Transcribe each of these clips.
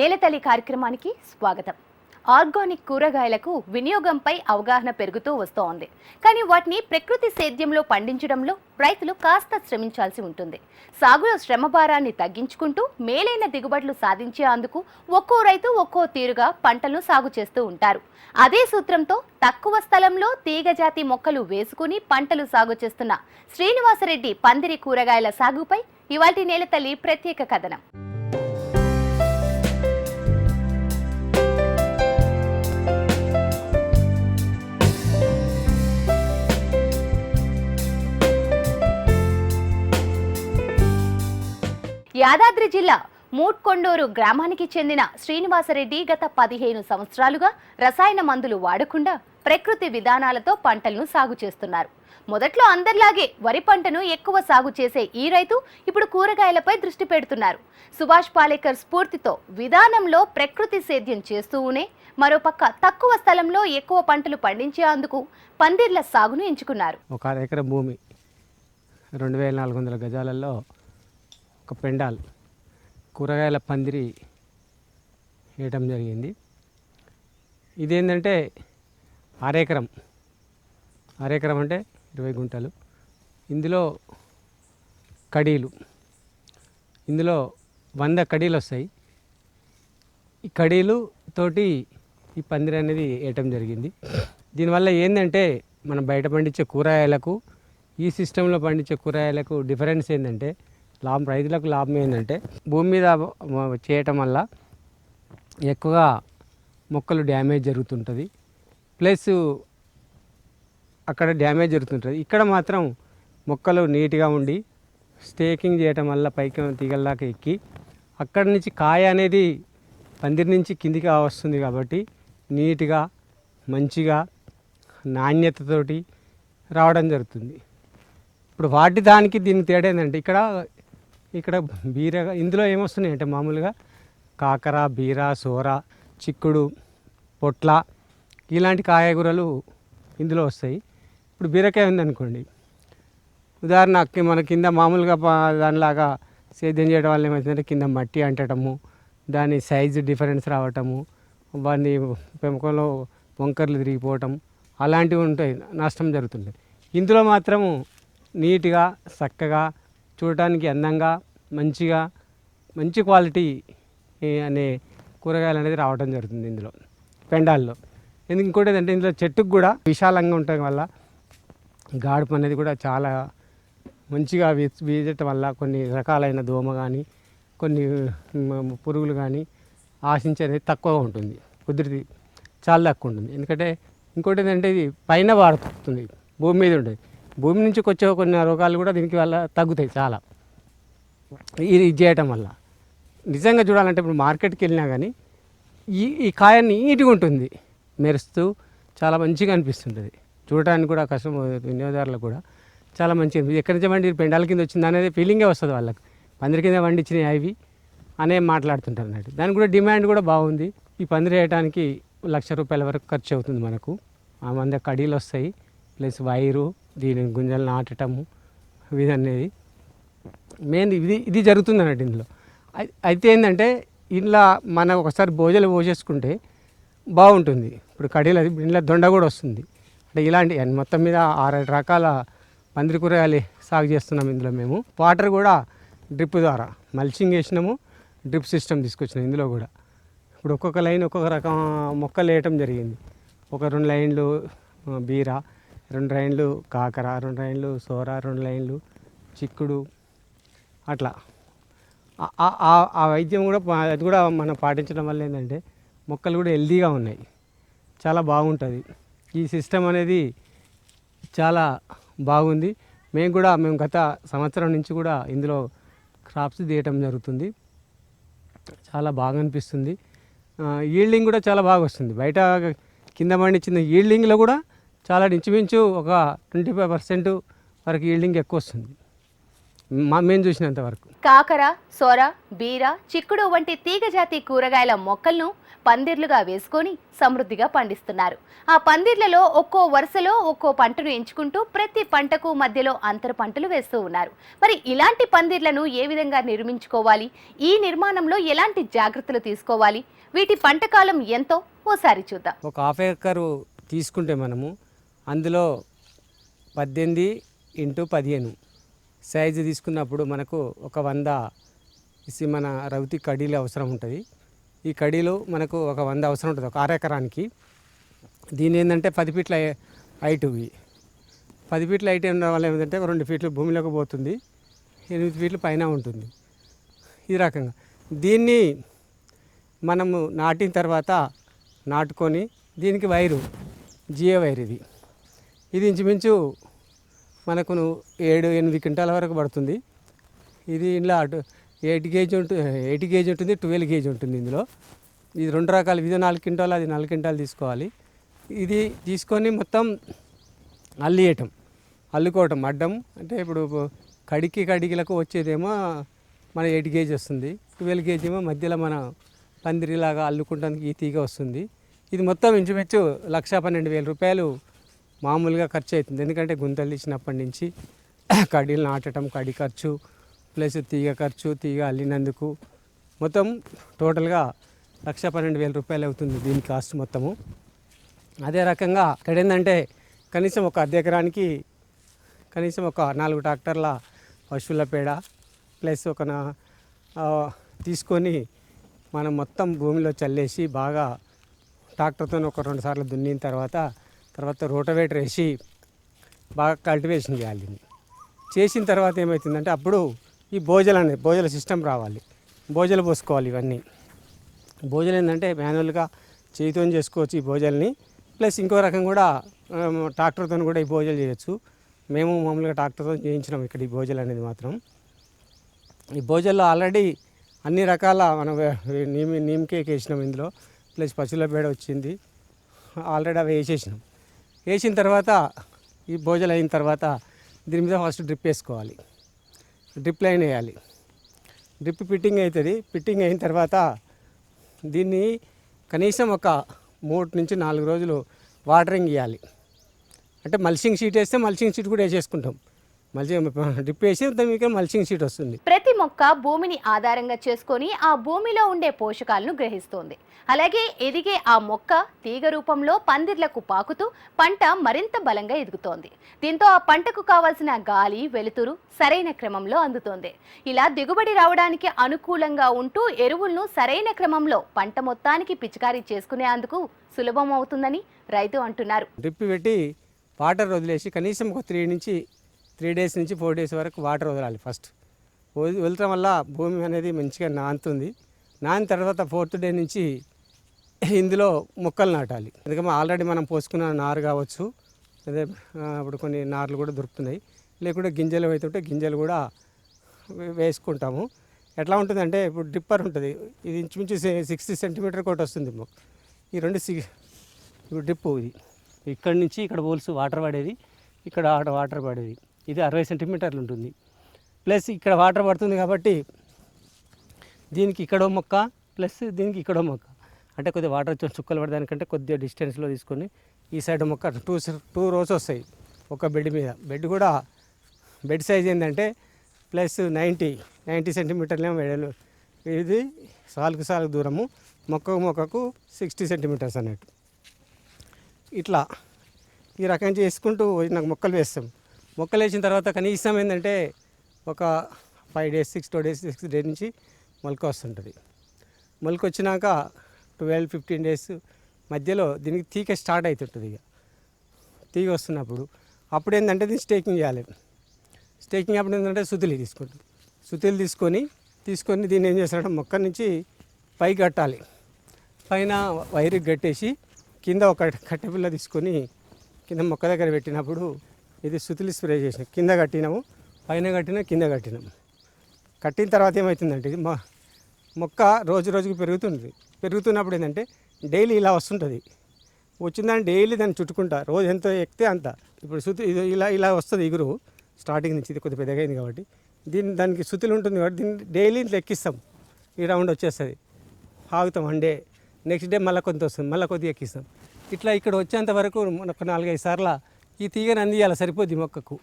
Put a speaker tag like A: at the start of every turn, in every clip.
A: నేలతల్లి కార్యక్రమానికి స్వాగతం. ఆర్గానిక్ కూరగాయలకు వినియోగంపై అవగాహన పెరుగుతూ వస్తోంది. కానీ వాటిని ప్రకృతి సేద్యంలో పండించడంలో రైతులు కాస్త శ్రమించాల్సి ఉంటుంది. సాగులో శ్రమ భారాన్ని తగ్గించుకుంటూ మేలైన దిగుబడులు సాధించే అందుకు ఒక్కో రైతు ఒక్కో తీరుగా పంటలను సాగు చేస్తూ ఉంటారు. అదే సూత్రంతో తక్కువ స్థలంలో తీగజాతి మొక్కలు వేసుకుని పంటలు సాగు చేస్తున్న శ్రీనివాసరెడ్డి పందిరి కూరగాయల సాగుపై ఇవాటి నేలతల్లి ప్రత్యేక కథనం. యాదాద్రి జిల్లా మూట్కొండూరు గ్రామానికి చెందిన శ్రీనివాసరెడ్డి గత పదిహేను సంవత్సరాలుగా రసాయన మందులు వాడకుండా ప్రకృతి విధానాలతో పంటలను సాగు చేస్తున్నారు. మొదట్లో అందరిలాగే వరి పంటను ఎక్కువ సాగు చేసే ఈ రైతు ఇప్పుడు కూరగాయలపై దృష్టి పెడుతున్నారు. సుభాష్ పాలేకర్ స్ఫూర్తితో విధానంలో ప్రకృతి సేద్యం చేస్తూనే మరోపక్క తక్కువ స్థలంలో ఎక్కువ పంటలు పండించేందుకు పందిర్ల సాగును ఎంచుకున్నారు.
B: ఒక ఎకరం భూమి రెండు వేల నాలుగు వందల గజాలలో ఒక పెండాల్ కూరగాయల పందిరి వేయటం జరిగింది. ఇదేంటంటే అరెకరం అరెకరం అంటే ఇరవై గుంటలు. ఇందులో కడీలు ఇందులో వంద కడీలు వస్తాయి. ఈ కడీలు తోటి ఈ పందిరి అనేది వేయటం జరిగింది. దీనివల్ల ఏంటంటే మనం బయట పండించే కూరగాయలకు ఈ సిస్టంలో పండించే కూరగాయలకు డిఫరెన్స్ ఏంటంటే లాభం రైతులకు లాభం ఏంటంటే భూమి మీద చేయటం వల్ల ఎక్కువగా మొక్కలు డ్యామేజ్ జరుగుతుంటుంది. ప్లస్ అక్కడ డ్యామేజ్ జరుగుతుంటుంది. ఇక్కడ మాత్రం మొక్కలు నీట్గా ఉండి స్టేకింగ్ చేయటం వల్ల పైకి తీగల్లాగా ఎక్కి అక్కడి నుంచి కాయ అనేది పందిరి నుంచి కిందికి వస్తుంది కాబట్టి నీట్గా మంచిగా నాణ్యతతోటి రావడం జరుగుతుంది. ఇప్పుడు వాటి దానికి దీనికి తేడా ఏంటంటే ఇక్కడ ఇక్కడ బీర ఇందులో ఏమొస్తున్నాయి అంటే మామూలుగా కాకర బీర సోర చిక్కుడు పొట్ల ఇలాంటి కాయగూరలు ఇందులో వస్తాయి. ఇప్పుడు బీరకాయ ఉందనుకోండి. ఉదాహరణ మన కింద మామూలుగా దానిలాగా సేద్యం చేయడం వల్ల ఏమవుతుందంటే కింద మట్టి అంటటము దాని సైజు డిఫరెన్స్ రావటము వాడిని పెంపకంలో వంకర్లు తిరిగిపోవటం అలాంటివి ఉంటాయి నష్టం జరుగుతుంది ఇందులో మాత్రము నీట్గా చక్కగా చూడటానికి అందంగా మంచిగా మంచి క్వాలిటీ అనే కూరగాయలు అనేది రావడం జరుగుతుంది ఇందులో పెండాల్లో. ఎందుకు ఇంకోటి ఏంటంటే ఇందులో చెట్టుకు కూడా విశాలంగా ఉండటం వల్ల గాడుపు అనేది కూడా చాలా మంచిగా వీ- వీచటం వల్ల కొన్ని రకాలైన దోమ కానీ కొన్ని పురుగులు కానీ ఆశించేది తక్కువగా ఉంటుంది. కుదిరిది చాలా తక్కువ ఉంటుంది. ఎందుకంటే ఇంకోటి ఏంటంటే ఇది పైన వాడుతుంది భూమి మీద ఉంటుంది. భూమి నుంచి వచ్చే కొన్ని రోగాలు కూడా దీనికి వల్ల తగ్గుతాయి చాలా. ఇది ఇది చేయటం వల్ల. నిజంగా చూడాలంటే ఇప్పుడు మార్కెట్కి వెళ్ళినా కానీ ఈ ఈ కాయ నీట్గా ఉంటుంది. మెరుస్తూ చాలా మంచిగా అనిపిస్తుంటుంది. చూడటానికి కూడా కష్టం వినియోగదారులకు కూడా చాలా మంచిగా అనిపిస్తుంది. ఎక్కడి నుంచి వండి పెండాల కింద వచ్చింది అనేది ఫీలింగే వస్తుంది వాళ్ళకి. పందిరి కింద వండించినవి అవి అనే మాట్లాడుతుంటారు అన్నట్టు. దానికి కూడా డిమాండ్ కూడా బాగుంది. ఈ పందిరి వేయడానికి లక్ష రూపాయల వరకు ఖర్చు అవుతుంది మనకు. ఆ మంద కడీలు వస్తాయి ప్లస్ వైరు దీని గుంజలు నాటటము ఇది అనేది. మెయిన్ ఇది ఇది జరుగుతుంది అన్నట్టు ఇందులో అయితే ఏంటంటే ఇంట్లో మనం ఒకసారి భోజనం పోసేసుకుంటే బాగుంటుంది. ఇప్పుడు కడీలు అది ఇంట్లో దొండ కూడా వస్తుంది. అంటే ఇలాంటి మొత్తం మీద ఆరేడు రకాల పందిరి కూరగాయలు సాగు చేస్తున్నాం ఇందులో మేము. వాటర్ కూడా డ్రిప్ ద్వారా మల్చింగ్ వేసినాము డ్రిప్ సిస్టమ్ తీసుకొచ్చినాం ఇందులో కూడా. ఇప్పుడు ఒక్కొక్క లైన్ ఒక్కొక్క రకం మొక్కలు వేయటం జరిగింది. ఒక రెండు లైన్లు బీరా బీర రెండు లైన్లు కాకర రెండు లైన్లు సోర రెండు లైన్లు చిక్కుడు అట్లా. ఆ- ఆ- వైద్యం కూడా అది కూడా మనం పాటించడం వల్ల ఏంటంటే మొక్కలు కూడా హెల్దీగా ఉన్నాయి. చాలా బాగుంటుంది. ఈ సిస్టమ్ అనేది చాలా బాగుంది. మేము కూడా మేము గత సంవత్సరం నుంచి కూడా ఇందులో క్రాప్స్ తీయటం జరుగుతుంది. చాలా బాగా అనిపిస్తుంది. ఈల్డింగ్ కూడా చాలా బాగా వస్తుంది. బయట కింద పండించిన ఈల్డింగ్లో కూడా చాలా ఇంచుమించు ఒక ట్వంటీ ఫైవ్ పర్సెంట్ వరకు ఈల్డింగ్ ఎక్కువ వస్తుంది. మా మేము చూసినంత వరకు.
A: కాకర సొర బీర చిక్కుడు వంటి తీగజాతి కూరగాయల మొక్కలను పందిర్లుగా వేసుకొని సమృద్ధిగా పండిస్తున్నారు. ఆ పందిర్లలో ఒక్కో వరుసలో ఒక్కో పంటను ఎంచుకుంటూ ప్రతి పంటకు మధ్యలో అంతర పంటలు వేస్తూ ఉన్నారు. మరి ఇలాంటి పందిర్లను ఏ విధంగా నిర్మించుకోవాలి? ఈ నిర్మాణంలో ఎలాంటి జాగ్రత్తలు తీసుకోవాలి? వీటి పంట కాలం ఎంతో? ఓసారి చూద్దాం.
B: ఒక హాఫ్ ఎకరు తీసుకుంటే మనము అందులో పద్దెనిమిది ఇంటూ పదిహేను. సైజు తీసుకున్నప్పుడు మనకు ఒక వంద ఇసి మన రౌతి కడీలు అవసరం ఉంటుంది. ఈ కడీలు మనకు ఒక వంద అవసరం ఉంటుంది ఒక అరెకరానికి. దీని ఏంటంటే పది ఫీట్ల హైట్ ఇవి. పది ఫీట్ల హైట్ ఉండడం వల్ల ఏంటంటే ఒక రెండు ఫీట్లు భూమిలోకి పోతుంది. ఎనిమిది ఫీట్లు పైన ఉంటుంది. ఈ రకంగా. దీన్ని మనము నాటిన తర్వాత నాటుకొని దీనికి వైరు జియో వైర్ ఇది. ఇది ఇంచుమించు మనకు ఏడు ఎనిమిది క్వింటాల వరకు పడుతుంది. ఇది ఇలా అటు ఎయిట్ గేజ్ ఉంటుంది ఎయిట్ కేజీ ఉంటుంది ట్వెల్వ్ గేజ్ ఉంటుంది ఇందులో. ఇది రెండు రకాలు ఇది నాలుగు క్వింటాలు అది నాలుగు క్వింటాలు తీసుకోవాలి. ఇది తీసుకొని మొత్తం అల్లియటం అల్లుకోవటం అడ్డం. అంటే ఇప్పుడు కడికి కడిగిలకు వచ్చేదేమో మన ఎయిట్ గేజ్ వస్తుంది. ట్వెల్వ్ కేజీ ఏమో మధ్యలో మన పందిరిలాగా అల్లుకుంటానికి ఈ తీగ వస్తుంది. ఇది మొత్తం ఇంచుమించు లక్ష పన్నెండు వేల రూపాయలు మామూలుగా ఖర్చు అవుతుంది. ఎందుకంటే గుంతలు తీసినప్పటి నుంచి కడీలు నాటడం కడి ఖర్చు ప్లస్ తీగ ఖర్చు తీగ అల్లినందుకు మొత్తం టోటల్గా లక్ష పన్నెండు వేల రూపాయలు అవుతుంది దీని కాస్ట్ మొత్తము. అదే రకంగా ఇక్కడ ఏంటంటే కనీసం ఒక అర్ధ ఎకరానికి కనీసం ఒక నాలుగు ట్రాక్టర్ల పశువుల పేడ ప్లస్ ఒక నా- తీసుకొని మనం మొత్తం భూమిలో చల్లేసి బాగా ట్రాక్టర్తో ఒక రెండు సార్లు దున్నిన తర్వాత తర్వాత రోటవేటర్ వేసి బాగా కల్టివేషన్ చేయాలి దీన్ని. చేసిన తర్వాత ఏమవుతుందంటే అప్పుడు ఈ భోజలు అనేది భోజల సిస్టమ్ రావాలి. భోజలు పోసుకోవాలి ఇవన్నీ. భోజనం ఏంటంటే మాన్యువల్గా చేతితో చేసుకోవచ్చు ఈ భోజల్ని ప్లస్ ఇంకో రకం కూడా ట్రాక్టర్తో కూడా ఈ భోజలు చేయొచ్చు. మేము మామూలుగా ట్రాక్టర్తో చేయించినాం ఇక్కడ ఈ భోజలు అనేది మాత్రం. ఈ భోజల్లో ఆల్రెడీ అన్ని రకాల మనం నీమ్ నీమ్ కేక్ వేసినాం ఇందులో. ప్లస్ పశువుల పేడ వచ్చింది. ఆల్రెడీ అవి వేసేసినాం. వేసిన తర్వాత ఈ భోజనం అయిన తర్వాత దీని మీద ఫస్ట్ డ్రిప్ వేసుకోవాలి. డ్రిప్ లైన్ వేయాలి. డ్రిప్ ఫిట్టింగ్ అవుతుంది. ఫిట్టింగ్ అయిన తర్వాత దీన్ని కనీసం ఒక మూడు నుంచి నాలుగు రోజులు వాటరింగ్ ఇవ్వాలి అంటే మల్చింగ్ షీట్ వేస్తే మల్చింగ్ షీట్ కూడా వేసేసుకుంటాం. మల్చింగ్ వేసి మీద మల్చింగ్ షీట్ వస్తుంది.
A: ప్రతి మొక్క భూమిని ఆధారంగా చేసుకొని ఆ భూమిలో ఉండే పోషకాలను గ్రహిస్తోంది. అలాగే ఎదిగే ఆ మొక్క తీగ రూపంలో పందిర్లకు పాకుతూ పంట మరింత బలంగా ఎదుగుతోంది. దీంతో ఆ పంటకు కావాల్సిన గాలి వెలుతురు సరైన క్రమంలో అందుతోంది. ఇలా దిగుబడి రావడానికి అనుకూలంగా ఉంటూ ఎరువులను సరైన క్రమంలో పంట మొత్తానికి పిచికారీ చేసుకునేందుకు సులభం అవుతుందని రైతు అంటున్నారు.
B: డ్రిప్ పెట్టి వాటర్ వదిలేసి కనీసం ఒక త్రీ నుంచి త్రీ డేస్ నుంచి ఫోర్ డేస్ వరకు వాటర్ వదలాలి ఫస్ట్. వది- వదలటం వల్ల భూమి అనేది మంచిగా నానుతుంది నాని తర్వాత ఫోర్త్ డే నుంచి ఇందులో మొక్కలు నాటాలి. ఎందుకంటే ఆల్రెడీ మనం పోసుకున్న నారు కావచ్చు అదే ఇప్పుడు కొన్ని నార్లు కూడా దొరుకుతున్నాయి. లేకుంటే గింజలు అవుతుంటే గింజలు కూడా వేసుకుంటాము. ఎట్లా ఉంటుందంటే ఇప్పుడు డ్రిప్పర్ ఉంటుంది. ఇది ఇంచుమించు సిక్స్టీ సెంటీమీటర్ ఒకటి వస్తుంది మొక్క ఈ రెండు సి ఇప్పుడు డిప్పు ఇది. ఇక్కడ నుంచి ఇక్కడ పోల్స్ వాటర్ పడేది ఇక్కడ ఆట వాటర్ పడేది. ఇది అరవై సెంటీమీటర్లు ఉంటుంది. ప్లస్ ఇక్కడ వాటర్ పడుతుంది కాబట్టి దీనికి ఇక్కడో మొక్క ప్లస్ దీనికి ఇక్కడో మొక్క. అంటే కొద్దిగా వాటర్ వచ్చి చుక్కలు పడడానికంటే కొద్దిగా డిస్టెన్స్లో తీసుకొని ఈ సైడ్ మొక్క టూ టూ రోస్ వస్తాయి ఒక బెడ్ మీద. బెడ్ కూడా బెడ్ సైజ్ ఏంటంటే ప్లస్ నైంటీ నైంటీ సెంటీమీటర్లేమో వెడలు ఇది సాలుకు సాలుకు దూరము మొక్కకు మొక్కకు సిక్స్టీ సెంటీమీటర్స్ అన్నట్టు. ఇట్లా ఈ రకం చేసుకుంటూ నాకు మొక్కలు వేస్తాం. మొక్కలు వేసిన తర్వాత కనీసం ఏంటంటే ఒక five days six to days six days నుంచి మొలక వస్తుంటుంది. మొలక వచ్చినాక ట్వెల్వ్ ఫిఫ్టీన్ డేస్ మధ్యలో దీనికి తీగ స్టార్ట్ అవుతుంటుంది ఇక. తీగ వస్తున్నప్పుడు అప్పుడు ఏంటంటే దీన్ని స్టేకింగ్ చేయాలి. స్టేకింగ్ అప్పుడు ఏంటంటే సుతులు తీసుకుంటాం. సుతులు తీసుకొని తీసుకొని దీన్ని ఏం చేస్తారంటే మొక్క నుంచి పై కట్టాలి. పైన వైరు కట్టేసి కింద ఒక కట్టెపిల్ల తీసుకొని కింద మొక్క దగ్గర పెట్టినప్పుడు ఇది సుతులు స్ప్రే చేసిన కింద కట్టినాము పైన కట్టినా కింద కట్టినాము. కట్టిన తర్వాత ఏమవుతుందంటే ఇది మొ మొక్క రోజు రోజుకి పెరుగుతుంది. పెరుగుతున్నప్పుడు ఏంటంటే డైలీ ఇలా వస్తుంటుంది. వచ్చిందని డైలీ దాన్ని చుట్టుకుంటా రోజు ఎంత ఎక్కితే అంత. ఇప్పుడు సుతి ఇది ఇలా ఇలా వస్తుంది ఇగురు స్టార్టింగ్ నుంచి ఇది కొద్దిగా పెద్దగా అయింది కాబట్టి. దీని దానికి సుతులు ఉంటుంది కాబట్టి దీన్ని డైలీ లెక్కిస్తాం ఈ రౌండ్ వచ్చేస్తుంది. ఆగుతాం వన్ డే. నెక్స్ట్ డే మళ్ళీ కొంత వస్తుంది మళ్ళీ కొద్దిగా ఎక్కిస్తాం. ఇట్లా ఇక్కడ వచ్చేంత వరకు మనకు నాలుగైదు సార్లు ఈ తీగని అందియాలి సరిపోద్ది మొక్కకు.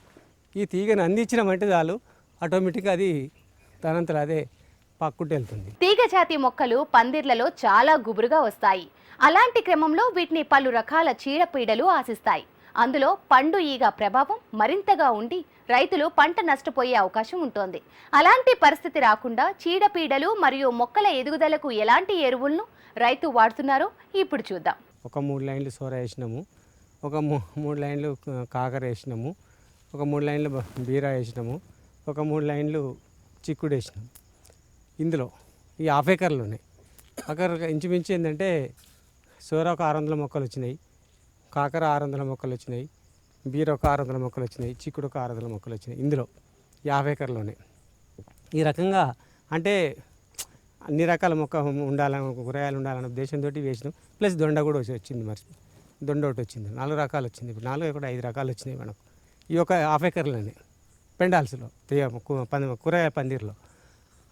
B: ఈ తీగని అందించినామంటే చాలు. ఆటోమేటిక్గా అది తనంతరం అదే పక్కుంటూ వెళ్తుంది.
A: తీగ జాతి మొక్కలు పందిర్లలో చాలా గుబురుగా వస్తాయి. అలాంటి క్రమంలో వీటిని పలు రకాల చీడపీడలు ఆశిస్తాయి. అందులో పండు ఈగ ప్రభావం మరింతగా ఉండి రైతులు పంట నష్టపోయే అవకాశం ఉంటుంది. అలాంటి పరిస్థితి రాకుండా చీడపీడలు మరియు మొక్కల ఎదుగుదలకు ఎలాంటి ఎరువులను రైతు వాడుతున్నారో ఇప్పుడు చూద్దాం.
B: ఒక మూడు లైన్లు సోర వేసినాము. ఒక మూ మూడు లైన్లు కాకర వేసినాము. ఒక మూడు లైన్లు బీరా వేసినాము. ఒక మూడు లైన్లు చిక్కుడు వేసినాము ఇందులో ఈ హాఫ్ ఎకర్లు ఉన్నాయి అక్కడ ఇంచుమించు ఏంటంటే సోర ఒక ఆరు వందల మొక్కలు వచ్చినాయి. కాకర ఆరు వందల మొక్కలు వచ్చినాయి. బీర ఒక ఆరు వందల మొక్కలు వచ్చినాయి. చిక్కుడు ఒక ఆరు వందల మొక్కలు వచ్చినాయి. ఇందులో ఈ ఎకర్లోనే ఈ రకంగా అంటే అన్ని రకాల మొక్క ఉండాలని కూరగాయలు ఉండాలనే ఉద్దేశంతో వేసినాం. ప్లస్ దొండ కూడా వచ్చి- వచ్చింది మరి. దొండ ఒకటి వచ్చింది. నాలుగు రకాలు వచ్చింది. ఇప్పుడు నాలుగు కూడా ఐదు రకాలు వచ్చినాయి మనకు ఈ ఒక హాఫ్ ఎకర్లని పెండాల్స్లో పంది కూరగాయ పందిర్లో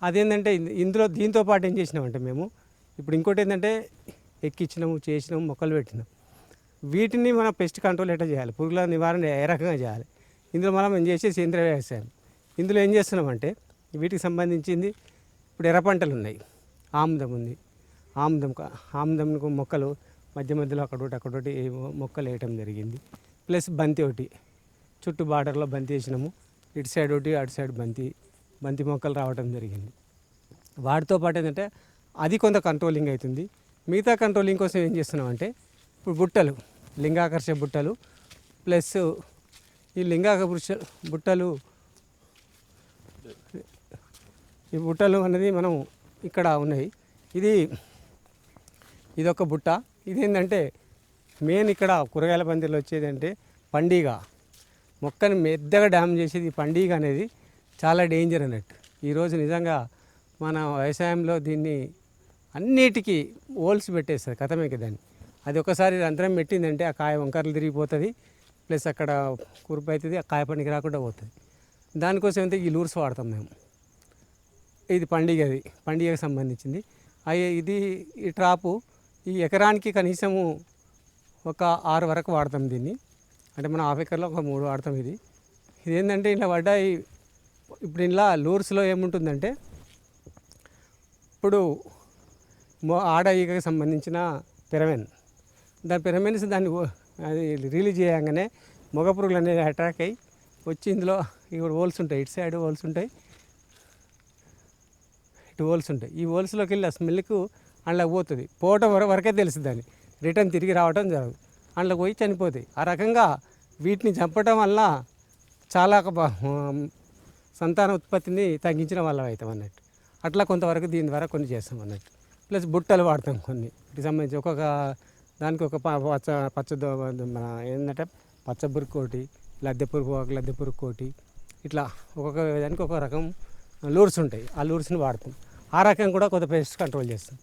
B: అదేంటంటే ఇందులో దీంతో పాటు ఏం చేసినామంటే మేము ఇప్పుడు ఇంకోటి ఏంటంటే ఎక్కించినాము చేసినాము మొక్కలు పెట్టినాం. వీటిని మనం పెస్ట్ కంట్రోల్ ఎట్లా చేయాలి? పురుగుల నివారణ ఏ రకంగా చేయాలి? ఇందులో మనం ఏం చేసే సేంద్రియ వ్యవసాయం. ఇందులో ఏం చేస్తున్నామంటే వీటికి సంబంధించింది ఇప్పుడు ఎర్ర పంటలు ఉన్నాయి. ఆముదం ఉంది. ఆముదం ఆముదం మొక్కలు మధ్య మధ్యలో అక్కడోటి అక్కడోటి మొక్కలు వేయటం జరిగింది. ప్లస్ బంతి ఒకటి. చుట్టూ బార్డర్లో బంతి వేసినాము. ఇటు సైడ్ ఒకటి అటు సైడ్ బంతి బంతి మొక్కలు రావటం జరిగింది. వాటితో పాటు ఏంటంటే అది కొంత కంట్రోలింగ్ అవుతుంది. మిగతా కంట్రోలింగ్ కోసం ఏం చేస్తున్నామంటే ఇప్పుడు బుట్టలు లింగాకర్ష బుట్టలు ప్లస్ ఈ లింగాకర్ష బుట్టలు ఈ బుట్టలు అనేది మనం ఇక్కడ ఉన్నాయి. ఇది ఇదొక బుట్ట. ఇదేంటంటే మెయిన్ ఇక్కడ కూరగాయల పందిరిలో వచ్చేది అంటే పండుగ. మొక్కని మెద్దగా డ్యామ్ చేసేది ఈ పండుగ అనేది చాలా డేంజర్ అన్నట్టు. ఈరోజు నిజంగా మన వ్యవసాయంలో దీన్ని అన్నిటికీ హోల్స్ పెట్టేస్తుంది కథమే దాన్ని. అది ఒకసారి రంధ్రం పెట్టిందంటే ఆ కాయ వంకరలు తిరిగిపోతుంది ప్లస్ అక్కడ కురుపు అవుతుంది ఆ కాయ పనికి రాకుండా పోతుంది. దానికోసం అయితే ఈ లూర్స్ వాడతాం మేము. ఇది పండుగది పండుగకి సంబంధించింది. అయ్యే ఇది ఈ ట్రాపు ఈ ఎకరానికి కనీసము ఒక ఆరు వరకు వాడతాం దీన్ని. అంటే మనం హాఫ్ ఎకర్లో ఒక మూడు వాడతాం ఇది. ఇదేంటంటే ఇలా పడ్డ ఇప్పుడు ఇలా లూర్స్లో ఏముంటుందంటే ఇప్పుడు ఆడ ఈగకి సంబంధించిన పిరమెన్ దాని పిరమెన్స్ దాన్ని అది రిలీజ్ చేయగానే మగ పురుగులు అనేది అటాక్ అయ్యి వచ్చి ఇందులో ఇక్కడ హోల్స్ ఉంటాయి. ఇటు సైడ్ హోల్స్ ఉంటాయి. ఇటు హోల్స్ ఉంటాయి. ఈ హోల్స్లోకి వెళ్ళి ఆ స్మెల్కు అందులో పోతుంది. పోవటం వర వరకే తెలుసు దాన్ని రిటర్న్ తిరిగి రావటం జరగదు. అందులో పోయి చనిపోతాయి. ఆ రకంగా వీటిని చంపటం వల్ల చాలా ఒక సంతాన ఉత్పత్తిని తగ్గించిన వాళ్ళం అవుతాం అన్నట్టు. అట్లా కొంతవరకు దీని ద్వారా కొన్ని చేస్తాం అన్నట్టు. ప్లస్ బుట్టలు వాడతాం కొన్ని. వీటికి సంబంధించి ఒక్కొక్క దానికి ఒక ప- పచ్చ పచ్చ మన ఏంటంటే పచ్చ పురుగు లద్దె పురుగు ఒక లద్దె పురుగు ఇట్లా ఒక్కొక్క దానికి ఒక రకం లూర్స్ ఉంటాయి. ఆ లూర్స్ని వాడతాం. ఆ రకం కూడా కొంత పెస్ట్ కంట్రోల్ చేస్తాం.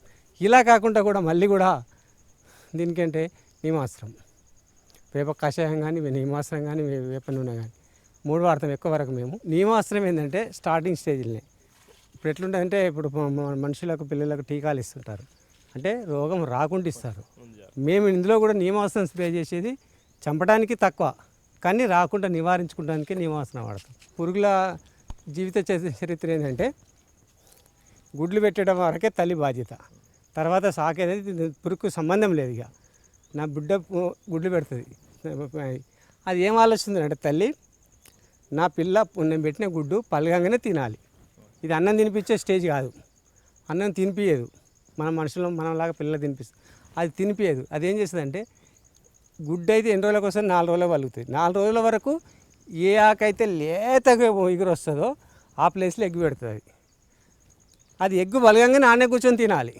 B: ఇలా కాకుండా కూడా మళ్ళీ కూడా దీనికంటే నీమాస్త్రం వేప కషాయం కానీ నీమాస్త్రం కానీ వేప నూనె కానీ మూడు వాడతాం ఎక్కువ వరకు మేము. నీమాస్త్రం ఏంటంటే స్టార్టింగ్ స్టేజ్లనే ఇప్పుడు ఎట్లుంటుందంటే ఇప్పుడు మనుషులకు పిల్లలకు టీకాలు ఇస్తుంటారు. అంటే రోగం రాకుండా ఇస్తారు. మేము ఇందులో కూడా నియమాసనం స్ప్రే చేసేది చంపడానికి తక్కువ. కానీ రాకుండా నివారించుకోవడానికి నియమాసనం వాడతాం. పురుగుల జీవిత చరిత్ర ఏంటంటే గుడ్లు పెట్టడం వరకే తల్లి బాధ్యత. తర్వాత సాకు అనేది దీని సంబంధం లేదు ఇక. నా బిడ్డ గుడ్లు పెడుతుంది. అది ఏం ఆలోచిస్తుంది అంటే తల్లి నా పిల్ల నేను పెట్టిన గుడ్డు పలగంగానే తినాలి. ఇది అన్నం తినిపించే స్టేజ్ కాదు. అన్నం తినిపించదు మన మనుషులు మనలాగా పిల్లలు తినిపిస్తుంది అది తినిపించదు అది ఏం చేస్తుందంటే గుడ్డు అయితే ఎన్ని రోజులకు వస్తుంది? నాలుగు రోజులు పలుకుతుంది. నాలుగు రోజుల వరకు ఏ ఆకైతే లేతగా ఎగురు వస్తుందో ఆ ప్లేస్లో ఎగ్గు పెడుతుంది. అది అది ఎగ్గు బలగంగానే ఆనే కూర్చొని తినాలి.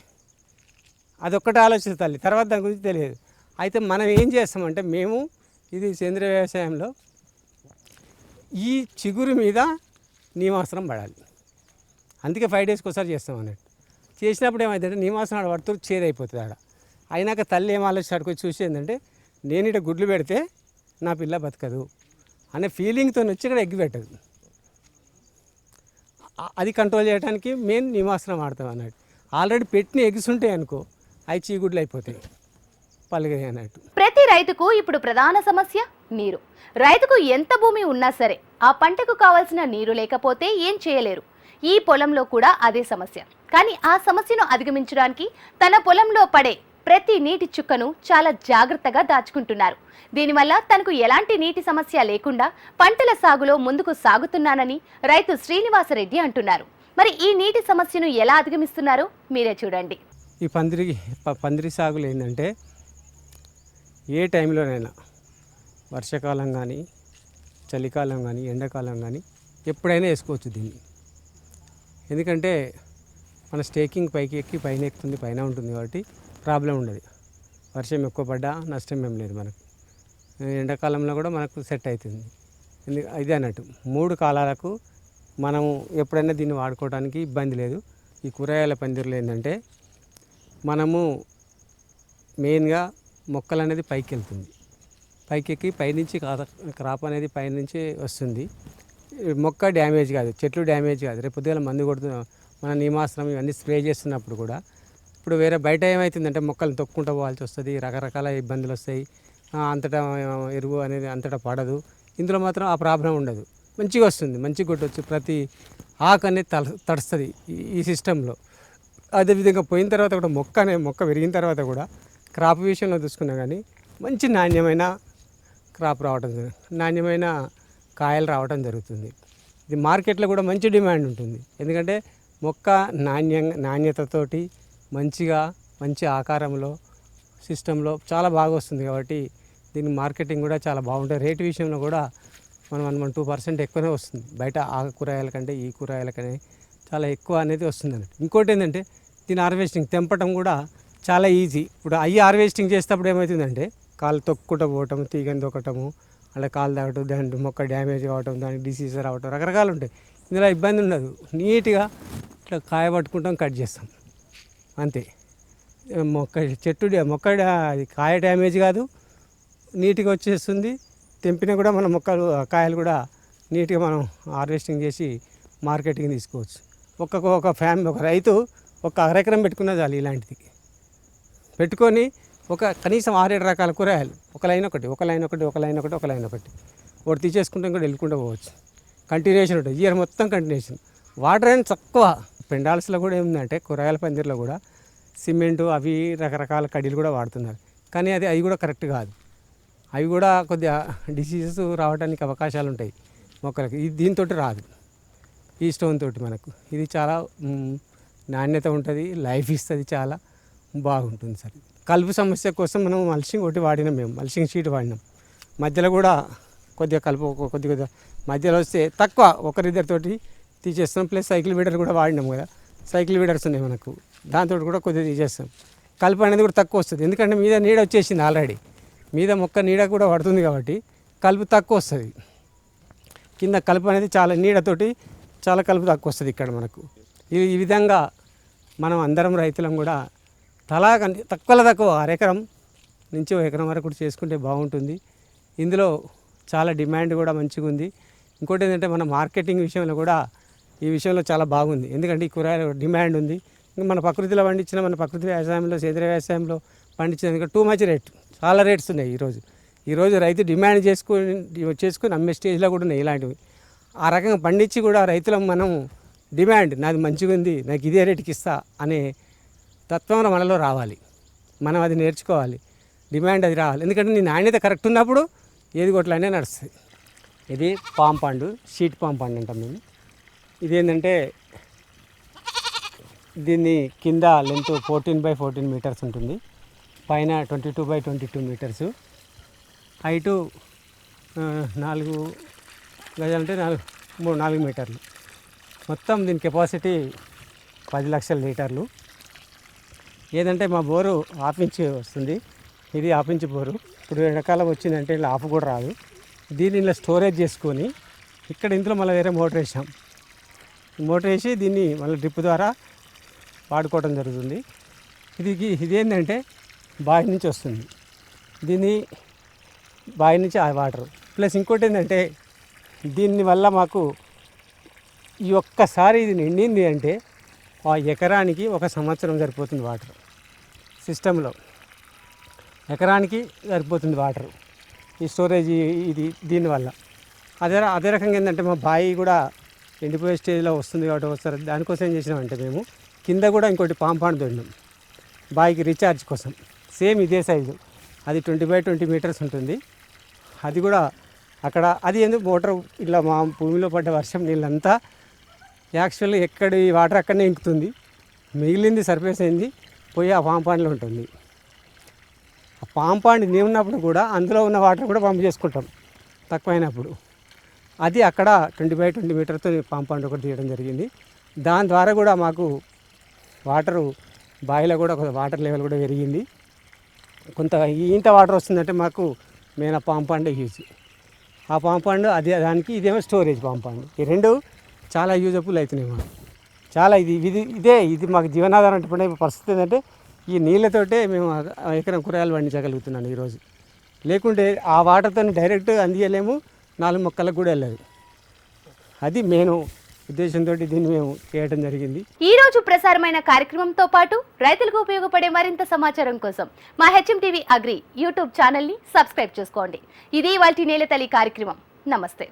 B: అదొక్కటి ఆలోచిస్తుంది తర్వాత దాని గురించి తెలియదు. అయితే మనం ఏం చేస్తామంటే మేము ఇది సేంద్రియ వ్యవసాయంలో ఈ చిగురు మీద నీమాసనం పడాలి. అందుకే ఫైవ్ డేస్కి ఒకసారి చేస్తాం అన్నట్టు. చేసినప్పుడు ఏమైందంటే నీమాసనం ఆడ పడుతూ చేదైపోతుంది ఆడ. అయినాక తల్లి ఏం ఆలోచించి ఆడుకొని చూసి ఏంటంటే నేను ఇక్కడ గుడ్లు పెడితే నా పిల్ల బతకదు అనే ఫీలింగ్తో వచ్చి ఇక్కడ ఎగ్గి పెట్టదు. అది కంట్రోల్ చేయడానికి మెయిన్ నిమాసనం వాడతాం అన్నట్టు. ఆల్రెడీ పెట్టిన ఎగ్స్ ఉంటాయి అనుకో అవి చీగుడ్లు అయిపోతాయి పలుగాయి అన్నట్టు
A: ప్రతి రైతుకు ఇప్పుడు ప్రధాన సమస్య నీరు. రైతుకు ఎంత భూమి ఉన్నా సరే ఆ పంటకు కావాల్సిన నీరు లేకపోతే ఏం చేయలేరు. ఈ పొలంలో కూడా అదే సమస్య. కానీ ఆ సమస్యను అధిగమించడానికి తన పొలంలో పడే ప్రతి నీటి చుక్కను చాలా జాగ్రత్తగా దాచుకుంటున్నారు. దీనివల్ల తనకు ఎలాంటి నీటి సమస్య లేకుండా పంటల సాగులో ముందుకు సాగుతున్నానని రైతు శ్రీనివాసరెడ్డి అంటున్నారు. మరి ఈ నీటి సమస్యను ఎలా అధిగమిస్తున్నారో మీరే చూడండి.
B: ఈ పందిరి పందిరి సాగులు ఏంటంటే ఏ టైంలోనైనా వర్షాకాలం కానీ చలికాలం కానీ ఎండాకాలం కానీ ఎప్పుడైనా వేసుకోవచ్చు దీన్ని. ఎందుకంటే మన స్టేకింగ్ పైకి ఎక్కి పైన ఎక్కుతుంది పైన ఉంటుంది కాబట్టి ప్రాబ్లం ఉండదు. వర్షం ఎక్కువ పడ్డా నష్టం ఏం లేదు మనకు. ఎండాకాలంలో కూడా మనకు సెట్ అవుతుంది ఎందుకు ఇది అన్నట్టు మూడు కాలాలకు మనం ఎప్పుడైనా దీన్ని వాడుకోవడానికి ఇబ్బంది లేదు. ఈ కూరగాయల పందిర్లు ఏంటంటే మనము మెయిన్గా మొక్కలు అనేది పైకి వెళ్తుంది పైకెక్కి పైనుంచి క్రాప్ అనేది పైనుంచి వస్తుంది. మొక్క డ్యామేజ్ కాదు చెట్లు డ్యామేజ్ కాదు. రేపు పొద్దుగల మందు కొడుతున్న మన నియమాసనం ఇవన్నీ స్ప్రే చేస్తున్నప్పుడు కూడా ఇప్పుడు వేరే బయట ఏమవుతుందంటే మొక్కలు తొక్కుంటూ పోవాల్సి వస్తుంది రకరకాల ఇబ్బందులు వస్తాయి. అంతటా ఎరువు అనేది అంతటా పడదు. ఇందులో మాత్రం ఆ ప్రాబ్లం ఉండదు. మంచిగా వస్తుంది మంచిగా కొట్టవచ్చు ప్రతి ఆకు అనేది తల తడుస్తుంది ఈ- ఈ సిస్టంలో. అదేవిధంగా పోయిన తర్వాత కూడా మొక్క అనే మొక్క పెరిగిన తర్వాత కూడా క్రాప్ విషయంలో చూసుకున్నా కానీ మంచి నాణ్యమైన క్రాప్ రావడం జరుగుతుంది నాణ్యమైన కాయలు రావడం జరుగుతుంది. ఇది మార్కెట్లో కూడా మంచి డిమాండ్ ఉంటుంది. ఎందుకంటే మొక్క నాణ్యంగా నాణ్యతతోటి మంచిగా మంచి ఆకారంలో సిస్టంలో చాలా బాగా వస్తుంది కాబట్టి దీని మార్కెటింగ్ కూడా చాలా బాగుంటుంది. రేటు విషయంలో కూడా మనం వన్ వన్ టూ పర్సెంట్ ఎక్కువనే వస్తుంది. బయట ఆ కూరగాయల కంటే ఈ కూరగాయల కంటే చాలా ఎక్కువ అనేది వస్తుంది అన్నట్టు. ఇంకోటి ఏంటంటే దీని హార్వెస్టింగ్ తెంపటం కూడా చాలా ఈజీ. ఇప్పుడు అయ్యి హార్వెస్టింగ్ చేసేటప్పుడు ఏమవుతుందంటే కాలు తొక్కుట పోవటం తీగని తొక్కటము అలా కాలు తాగటం దాని మొక్క డ్యామేజ్ కావటం దానికి డిసీజ్ రావటం రకరకాలు ఉంటాయి. ఇందులో ఇబ్బంది ఉండదు. నీట్గా ఇట్లా కాయ పట్టుకుంటాం కట్ చేస్తాం. అంతే. మొక్క చెట్టు మొక్క అది కాయ డ్యామేజ్ కాదు. నీట్గా వచ్చేస్తుంది. తెంపినా కూడా మన మొక్కలు కాయలు కూడా నీట్గా మనం హార్వెస్టింగ్ చేసి మార్కెటింగ్ తీసుకోవచ్చు. ఒక్కొక్క ఒక ఫ్యామిలీ ఒక రైతు ఒక అరెకరం పెట్టుకున్నా చాలు ఇలాంటిది. పెట్టుకొని ఒక కనీసం ఆరేడు రకాల కూరగాయలు ఒక లైన్ ఒకటి ఒక లైన్ ఒకటి ఒక లైన్ ఒకటి ఒక లైన్ ఒకటి. ఒకటి తీసేసుకుంటే కూడా వెళ్ళుకుంటూ పోవచ్చు. కంటిన్యూషన్ ఉంటుంది. ఇయర్ మొత్తం కంటిన్యూషన్ వాటర్ అనేది తక్కువ. పెండాల్స్లో కూడా ఏముందంటే కూరగాయల పందిర్లో కూడా సిమెంటు అవి రకరకాల కడీలు కూడా వాడుతున్నారు. కానీ అది అవి కూడా కరెక్ట్ కాదు. అవి కూడా కొద్దిగా డిసీజెస్ రావడానికి అవకాశాలు ఉంటాయి. మొక్కలకి. ఇది దీంతో రాదు. ఈ స్టోన్ తోటి మనకు. ఇది చాలా నాణ్యత ఉంటుంది లైఫ్ ఇస్తుంది చాలా బాగుంటుంది సార్. కలుపు సమస్య కోసం మనం మల్చింగ్ ఒకటి వాడినాం మేము మల్చింగ్ షీట్ వాడినాం. మధ్యలో కూడా కొద్దిగా కలుపు కొద్ది కొద్దిగా మధ్యలో వస్తే తక్కువ ఒకరిద్దరితోటి తీసేస్తాం ప్లస్ సైకిల్ వీడర్ కూడా వాడినాం కదా సైకిల్ వీడర్స్ ఉన్నాయి మనకు దాంతో కూడా కొద్దిగా తీసేస్తాం. కలుపు అనేది కూడా తక్కువ వస్తుంది ఎందుకంటే మీద నీడ వచ్చేసింది ఆల్రెడీ. మీద మొక్క నీడ కూడా పడుతుంది కాబట్టి కలుపు తక్కువ వస్తుంది. కింద కలుపు అనేది చాలా నీడతోటి చాలా కలుపు తక్కువ వస్తుంది ఇక్కడ మనకు. ఈ ఈ విధంగా మనం అందరం రైతులం కూడా తలా కంటే తక్కువలో తక్కువ అరెకరం నుంచి ఎకరం వరకు కూడా చేసుకుంటే బాగుంటుంది. ఇందులో చాలా డిమాండ్ కూడా మంచిగా ఉంది. ఇంకోటి ఏంటంటే మన మార్కెటింగ్ విషయంలో కూడా ఈ విషయంలో చాలా బాగుంది. ఎందుకంటే ఈ కూరగాయల డిమాండ్ ఉంది. ఇంకా మన ప్రకృతిలో పండించిన మన ప్రకృతి వ్యవసాయంలో సేంద్రియ వ్యవసాయంలో పండించిన టూ మచ్ రేట్ చాలా రేట్స్ ఉన్నాయి ఈరోజు ఈరోజు రైతు డిమాండ్ చేసుకుని చేసుకుని అమ్మే స్టేజ్లో కూడా ఉన్నాయి ఇలాంటివి. ఆ రకంగా పండించి కూడా రైతులం మనం డిమాండ్ నాది మంచిగా ఉంది నాకు ఇదే రేటుకి ఇస్తా అనే తత్వం మనలో రావాలి. మనం అది నేర్చుకోవాలి. డిమాండ్ అది రావాలి. ఎందుకంటే నీ నాణ్యత కరెక్ట్ ఉన్నప్పుడు ఏది కొట్లనే నడుస్తుంది. ఇది పామ్ పండు షీట్ పామ్ పండు అంటాం మేము ఇదేంటంటే దీన్ని కింద length fourteen by fourteen meters ఉంటుంది. పైన twenty two by twenty two meters. Height నాలుగు గజాలంటే నాలుగు మూడు నాలుగు మీటర్లు. మొత్తం దీని కెపాసిటీ పది లక్షల లీటర్లు. ఏదంటే మా బోరు హాఫ్ ఇంచ్ వస్తుంది. ఇది హాఫ్ ఇంచ్ బోరు. ఇప్పుడు ఎండాకాలం వచ్చిందంటే ఇలా ఆఫ్ కూడా రాదు. దీన్ని ఇలా స్టోరేజ్ చేసుకొని ఇక్కడ ఇందులో మళ్ళీ వేరే మోటర్ వేసాం. మోటర్ వేసి దీన్ని మళ్ళీ డ్రిప్ ద్వారా వాడుకోవడం జరుగుతుంది. ఇది ఇదేంటంటే బావి నుంచి వస్తుంది. దీన్ని బావి నుంచి ఆ వాటర్. ప్లస్ ఇంకోటి ఏంటంటే దీని వల్ల మాకు ఈ ఒక్కసారి ఇది నిండింది అంటే ఆ ఎకరానికి ఒక సంవత్సరం సరిపోతుంది వాటర్. సిస్టంలో ఎకరానికి సరిపోతుంది వాటర్. ఈ స్టోరేజ్ ఇది దీనివల్ల అదే అదే రకంగా ఏంటంటే మా బావి కూడా ఎండిపోయే స్టేజ్లో వస్తుంది కాబట్టి వస్తారు దానికోసం ఏం చేసినామంటే మేము కింద కూడా ఇంకోటి పాంపాన్ దొండం బావికి రీఛార్జ్ కోసం. సేమ్ ఇదే సైజు. అది ట్వంటీ బై ట్వంటీ మీటర్స్ ఉంటుంది. అది కూడా అక్కడ అది ఎందుకు మోటార్ ఇట్లా మా భూమిలో పడ్డ వర్షం నీళ్ళంతా యాక్చువల్లీ ఈ వాటర్ అక్కడనే ఇంకుతుంది. మిగిలింది సర్ఫేస్ అయింది పోయి ఆ పాంపాండ్లో ఉంటుంది. ఆ పాంపాండ్ ఉన్నప్పుడు కూడా అందులో ఉన్న వాటర్ కూడా పంప్ చేసుకుంటాం తక్కువైనప్పుడు. అది అక్కడ ట్వంటీ బై ట్వంటీ మీటర్తో పాంపాండ్ ఒకటి తీయడం జరిగింది. దాని ద్వారా కూడా మాకు వాటరు బావిలో కూడా కొంత వాటర్ లెవెల్ కూడా పెరిగింది. కొంత ఇంత వాటర్ వస్తుందంటే మాకు మెయిన్ ఆ పాంపాండే యూజ్. ఆ పాంపాండ్ అది దానికి ఇదేమో స్టోరేజ్ పాంపాండ్ ఈ రెండు చాలా యూజఫుల్ అవుతున్నాయి మనం. చాలా ఇది ఇది ఇదే ఇది మాకు జీవనాధారం అంటే పరిస్థితి ఏంటంటే ఈ నీళ్ళతోటే మేము ఎకరం కూరగాయలు పండించగలుగుతున్నాను ఈరోజు. లేకుంటే ఆ వాటర్తో డైరెక్ట్ అందియలేము నాలుగు మొక్కలకు కూడా వెళ్ళదు. అది మేము ఉద్దేశంతో దీన్ని మేము చేయడం జరిగింది.
A: ఈ రోజు ప్రసారమైన కార్యక్రమంతో పాటు రైతులకు ఉపయోగపడే మరింత సమాచారం కోసం మా హెచ్ఎం టీవీ అగ్రి యూట్యూబ్ ఛానల్ని సబ్స్క్రైబ్ చేసుకోండి. ఇది వాటి నేలతల్లి కార్యక్రమం. నమస్తే.